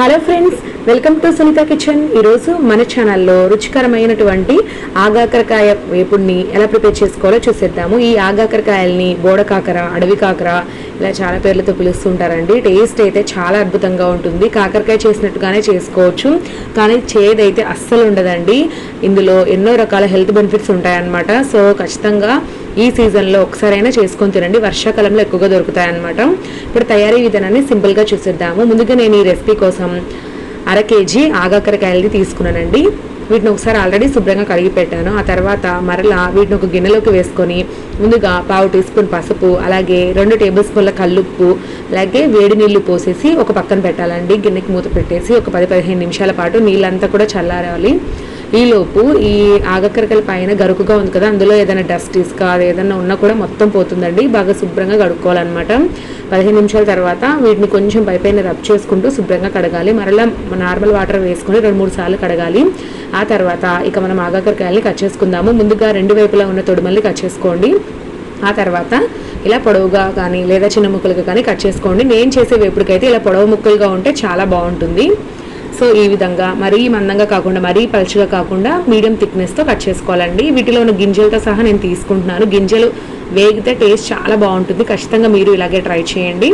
Hello friends welcome to Sunitha kitchen. ఈరోజు మన ఛానల్లో రుచికరమైనటువంటి ఆగాకరకాయ వేపుడిని ఎలా ప్రిపేర్ చేసుకోవాలో చూసేద్దాము. ఈ ఆగాకరకాయల్ని బోడకాకర అడవి కాకర ఇలా చాలా పేర్లతో పిలుస్తుంటారండి. టేస్ట్ అయితే చాలా అద్భుతంగా ఉంటుంది. కాకరకాయ చేసినట్టుగానే చేసుకోవచ్చు. కానీ చేదైతే అస్సలు ఉండదండి. ఇందులో ఎన్నో రకాల హెల్త్ బెనిఫిట్స్ ఉంటాయన్నమాట. సో ఖచ్చితంగా ఈ సీజన్లో ఒకసారైనా చేసుకొని తినండి. వర్షాకాలంలో ఎక్కువగా దొరుకుతాయన్నమాట. ఇప్పుడు తయారీ విధానాన్ని సింపుల్గా చూసేద్దాము. ముందుగా నేను ఈ రెసిపీ కోసం అర కేజీ ఆగాకరకాయలని తీసుకున్నానండి. వీటిని ఒకసారి ఆల్రెడీ శుభ్రంగా కడిగి పెట్టాను. ఆ తర్వాత మరలా వీటిని ఒక గిన్నెలోకి వేసుకొని ముందుగా పావు టీ స్పూన్ పసుపు అలాగే రెండు టేబుల్ స్పూన్ల కల్లుప్పు అలాగే వేడి నీళ్ళు పోసేసి ఒక పక్కన పెట్టాలండి. గిన్నెకి మూత పెట్టేసి ఒక పది పదిహేను నిమిషాల పాటు నీళ్ళంతా కూడా చల్లారాలి. ఈలోపు ఈ ఆగకరకల పైన గరుకుగా ఉంది కదా అందులో ఏదైనా డస్టీస్ కాదు అది ఏదైనా ఉన్నా కూడా మొత్తం పోతుందండి. బాగా శుభ్రంగా కడుక్కోవాలన్నమాట. పదిహేను నిమిషాల తర్వాత వీటిని కొంచెం పైపైన రబ్ చేసుకుంటూ శుభ్రంగా కడగాలి. మరలా నార్మల్ వాటర్ వేసుకొని రెండు మూడు సార్లు కడగాలి. ఆ తర్వాత ఇక మనం ఆగాకరకాయల్ని కట్ చేసుకుందాము. ముందుగా రెండు వైపులా ఉన్న తొడుమల్ని కట్ చేసుకోండి. ఆ తర్వాత ఇలా పొడవుగా కానీ లేదా చిన్న ముక్కలుగా కానీ కట్ చేసుకోండి. నేను చేసే వేపుడికైతే ఇలా పొడవు ముక్కలుగా ఉంటే చాలా బాగుంటుంది. సో ఈ విధంగా మరీ మందంగా కాకుండా మరీ పలుచగా కాకుండా మీడియం థిక్నెస్తో కట్ చేసుకోవాలండి. వీటిలో ఉన్న గింజలతో సహా నేను తీసుకుంటున్నాను. గింజలు వేగితే టేస్ట్ చాలా బాగుంటుంది. ఖచ్చితంగా మీరు ఇలాగే ట్రై చేయండి.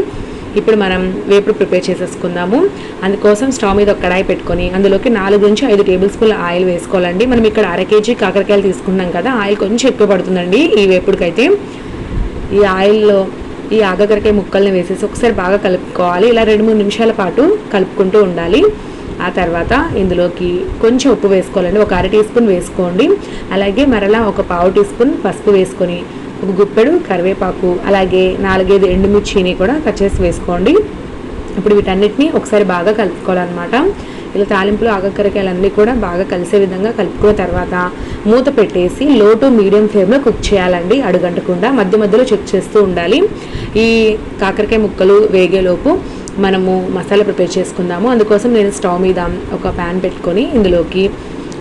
ఇప్పుడు మనం వేపుడు ప్రిపేర్ చేసేసుకుందాము. అందుకోసం స్టవ్ మీద ఒక కడాయి పెట్టుకొని అందులోకి నాలుగు నుంచి ఐదు టేబుల్ స్పూన్ల ఆయిల్ వేసుకోవాలండి. మనం ఇక్కడ అర కేజీ కాకరకాయలు తీసుకున్నాం కదా ఆయిల్ కొంచెం ఎక్కువ పడుతుందండి ఈ వేపుడికైతే. ఈ ఆయిల్లో ఈ ఆగకరకాయ ముక్కల్ని వేసేసి ఒకసారి బాగా కలుపుకోవాలి. ఇలా రెండు మూడు నిమిషాల పాటు కలుపుకుంటూ ఉండాలి. ఆ తర్వాత ఇందులోకి కొంచెం ఉప్పు వేసుకోవాలండి. ఒక అర టీ స్పూన్ వేసుకోండి. అలాగే మరలా ఒక పావు టీ స్పూన్ పసుపు వేసుకొని ఒక గుప్పెడు కరివేపాకు అలాగే నాలుగైదు ఎండుమిర్చిని కూడా కట్ చేసి వేసుకోండి. ఇప్పుడు వీటన్నిటిని ఒకసారి బాగా కలుపుకోవాలన్నమాట. ఇలా తాలింపులు ఆగకరకాయలన్నీ కూడా బాగా కలిసే విధంగా కలుపుకున్న తర్వాత మూత పెట్టేసి లో టు మీడియం ఫ్లేమ్లో కుక్ చేయాలండి. అడుగంటకుండా మధ్య మధ్యలో చెక్ చేస్తూ ఉండాలి. ఈ కాకరకాయ ముక్కలు వేగేలోపు మనము మసాలా ప్రిపేర్ చేసుకుందాము. అందుకోసం నేను స్టవ్ మీద ఒక ప్యాన్ పెట్టుకొని ఇందులోకి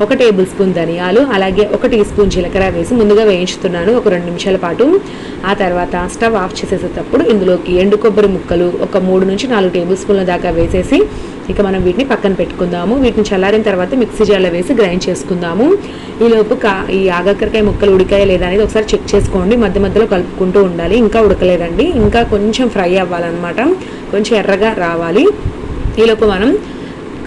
ఒక టేబుల్ స్పూన్ ధనియాలు అలాగే ఒక టీ స్పూన్ జీలకర్ర వేసి ముందుగా వేయించుతున్నాను ఒక రెండు నిమిషాల పాటు. ఆ తర్వాత స్టవ్ ఆఫ్ చేసేటప్పుడు ఇందులోకి ఎండు కొబ్బరి ముక్కలు ఒక మూడు నుంచి నాలుగు టేబుల్ స్పూన్ల దాకా వేసేసి ఇక మనం వీటిని పక్కన పెట్టుకుందాము. వీటిని చల్లారిన తర్వాత మిక్సీ జార్లో వేసి గ్రైండ్ చేసుకుందాము. ఈలోపు కా ఈ ఆగకరకాయ ముక్కలు ఉడికాయ లేదా అనేది ఒకసారి చెక్ చేసుకోండి. మధ్య మధ్యలో కలుపుకుంటూ ఉండాలి. ఇంకా ఉడకలేదండి. ఇంకా కొంచెం ఫ్రై అవ్వాలన్నమాట. కొంచెం ఎర్రగా రావాలి. ఈలోపు మనం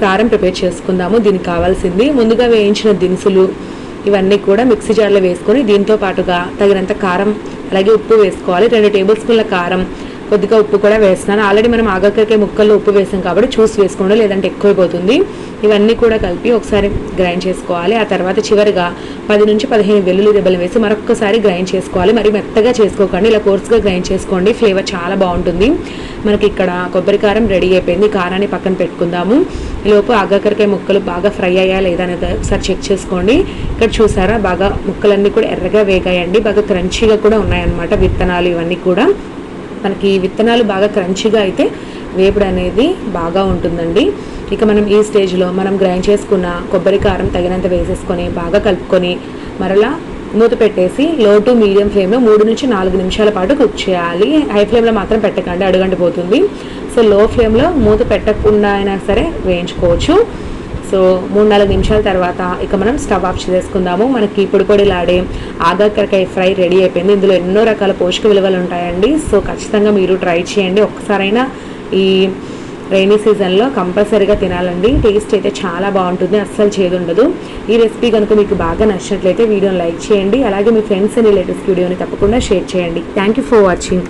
కారం ప్రిపేర్ చేసుకుందాము. దీనికి కావాల్సింది ముందుగా వేయించిన దినుసులు ఇవన్నీ కూడా మిక్సీ జార్లో వేసుకొని దీంతో పాటుగా తగినంత కారం అలాగే ఉప్పు వేసుకోవాలి. రెండు టేబుల్ స్పూన్ల కారం కొద్దిగా ఉప్పు కూడా వేస్తున్నాను. ఆల్రెడీ మనం ఆగక్కరికాయ ముక్కల్లో ఉప్పు వేసాం కాబట్టి చూసి వేసుకోండి లేదంటే ఎక్కువైపోతుంది. ఇవన్నీ కూడా కలిపి ఒకసారి గ్రైండ్ చేసుకోవాలి. ఆ తర్వాత చివరిగా పది నుంచి పదిహేను వెల్లుల్లి దెబ్బలు వేసి మరొకసారి గ్రైండ్ చేసుకోవాలి. మరి మెత్తగా చేసుకోకండి ఇలా కోర్స్గా గ్రైండ్ చేసుకోండి. ఫ్లేవర్ చాలా బాగుంటుంది. మనకి ఇక్కడ కొబ్బరి కారం రెడీ అయిపోయింది. కారాన్ని పక్కన పెట్టుకుందాము. ఈలోపు ఆగాకరకాయ ముక్కలు బాగా ఫ్రై అయ్యా లేదా అనేది ఒకసారి చెక్ చేసుకోండి. ఇక్కడ చూసారా బాగా ముక్కలన్నీ కూడా ఎర్రగా వేగాయండి. బాగా క్రంచీగా కూడా ఉన్నాయన్నమాట విత్తనాలు ఇవన్నీ కూడా. మనకి విత్తనాలు బాగా క్రంచీగా అయితే వేపుడు అనేది బాగా ఉంటుందండి. ఇక మనం ఈ స్టేజ్లో మనం గ్రైండ్ చేసుకున్న కొబ్బరి కారం తగినంత వేసేసుకొని బాగా కలుపుకొని మరలా మూత పెట్టేసి లో టు మీడియం ఫ్లేమ్లో మూడు నుంచి నాలుగు నిమిషాల పాటు కుక్ చేయాలి. హై ఫ్లేమ్లో మాత్రం పెట్టకండి అడుగంటిపోతుంది సో లో ఫ్లేమ్లో మూత పెట్టకుండా అయినా సరే వేయించుకోవచ్చు. సో మూడు నాలుగు నిమిషాల తర్వాత ఇక మనం స్టవ్ ఆఫ్ చేసుకుందాము మనకి పొడి పొడిలాడే ఆగాకరకాయ ఫ్రై రెడీ అయిపోయింది. ఇందులో ఎన్నో రకాల పోషక విలువలు ఉంటాయండి. సో ఖచ్చితంగా మీరు ట్రై చేయండి. ఒక్కసారైనా ఈ రైనీ సీజన్లో కంపల్సరీగా తినాలండి. టేస్ట్ అయితే చాలా బాగుంటుంది. అస్సలు చేదు ఉండదు ఈ రెసిపీ కనుక మీకు బాగా నచ్చినట్లయితే వీడియోని లైక్ చేయండి. అలాగే మీ ఫ్రెండ్స్ అండ్ రిలేటివ్స్ వీడియోని తప్పకుండా షేర్ చేయండి. Thank you for watching.